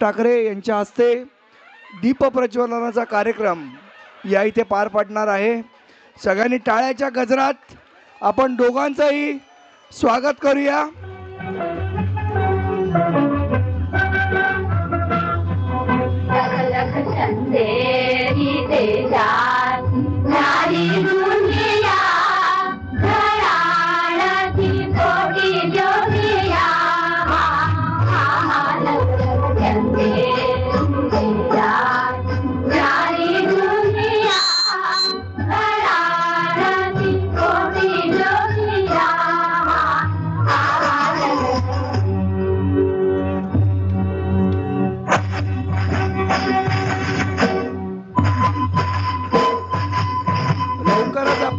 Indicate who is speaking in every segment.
Speaker 1: ठाकरे यांच्या हस्ते दीपप्रज्वलनाचा कार्यक्रम या इथे पार पडणार आहे. सगळ्यांनी टाळ्याच्या गजरात आपण दोघांचंही स्वागत करूया.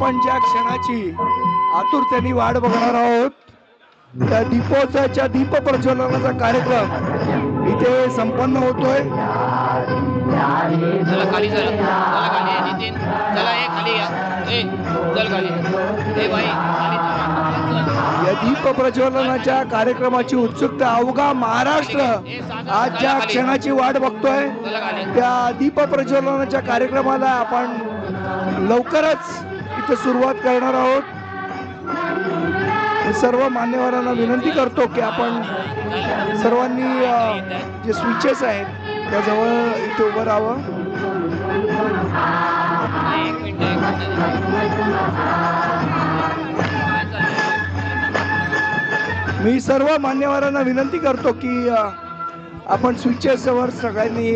Speaker 1: आपण ज्या क्षणाची आतुरतेने वाट बघणार आहोत त्या दीपोत्सवाच्या दीप प्रज्वलनाचा कार्यक्रम. इथे संपन्न होतोय.
Speaker 2: चला खाली चला. चला खाली आहे नितीन. चला ए खाली या. ए चल खाली. ए बाई खाली
Speaker 1: या दीप प्रज्वलनाच्या कार्यक्रमाची उत्सुकता अवघा महाराष्ट्र आज ज्या क्षणाची वाट बघतोय त्या दीप प्रज्वलनाच्या कार्यक्रमाला आपण लवकरच इथे सुरुवात करणार आहोत. सर्व मान्यवरांना विनंती करतो की आपण सर्वांनी जे स्विचेस आहेत त्याजवळ इथे उभं राहावं. मी सर्व मान्यवरांना विनंती करतो की आपण स्विचेसवर सगळ्यांनी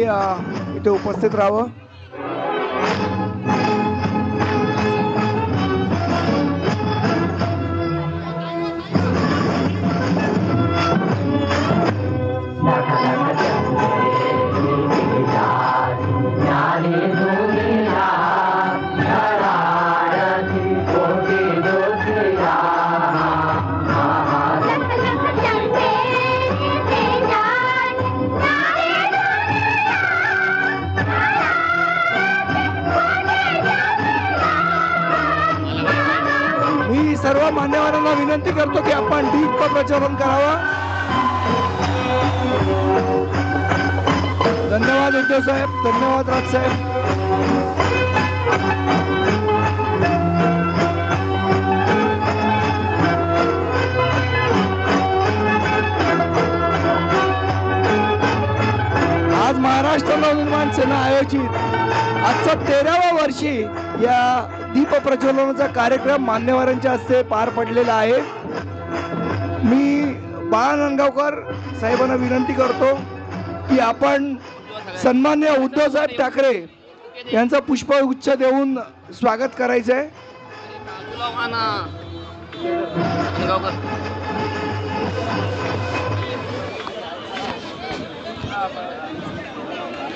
Speaker 1: इथे उपस्थित राहावं. मान्यवरांना विनंती करतो की आपण दीप प्रज्वलन करावा. धन्यवाद उद्धव साहेब धन्यवाद राज साहेब. महाराष्ट्र आयोजित. आजचा तेराव्या वर्षी या दीप प्रज्वलनाचा कार्यक्रम मान्यवरांच्या हस्ते पार पडलेला आहे. मी बाळा नांदगावकर साहेबांना विनंती करतो की आपण सन्मान्य उद्धवसाहेब ठाकरे यांचा पुष्पगुच्छ देऊन स्वागत करायचं आहे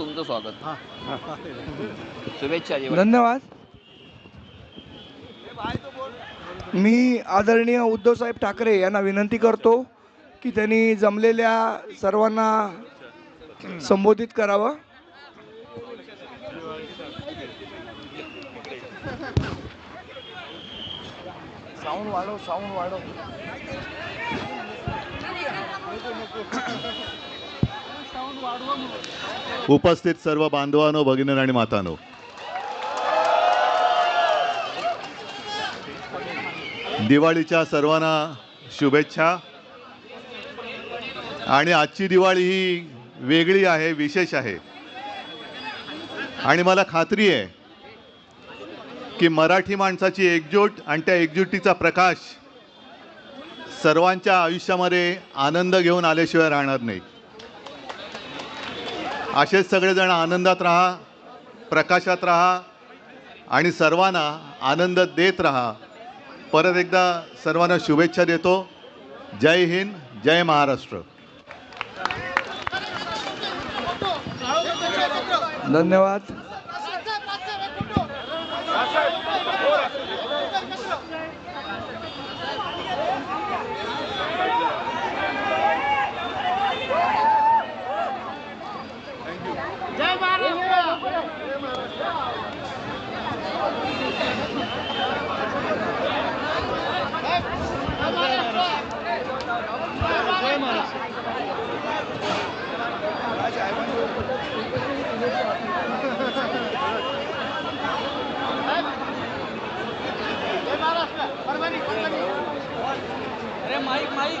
Speaker 2: तुमचं स्वागत. शुभेच्छा
Speaker 1: धन्यवाद. मी आदरणीय उद्धवसाहेब ठाकरे यांना विनंती करतो की त्यांनी जमलेल्या सर्वांना संबोधित करावं. साऊंड वाढव साऊंड वाढव.
Speaker 3: उपस्थित सर्व बांधवांनो भगिनी आणि मातानो. दिवाळीच्या सर्वांना शुभेच्छा. आणि आजची दिवाळी ही वेगळी आहे विशेष आहे. आणि मला खात्री आहे की मराठी माणसाची एकजूट आणि त्या एकजुटीचा प्रकाश सर्वांच्या आयुष्यामध्ये आनंद घेऊन आल्याशिवाय राहणार नाही. असेच सगळेजण आनंदात राहा प्रकाशात राहा आणि सर्वांना आनंद देत राहा. परत एकदा सर्वांना शुभेच्छा देतो. जय हिंद जय महाराष्ट्र.
Speaker 1: धन्यवाद.
Speaker 4: जय महाराष्ट्र. परभणी परभणी. अरे माईक माईक.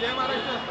Speaker 4: जय महाराष्ट्र.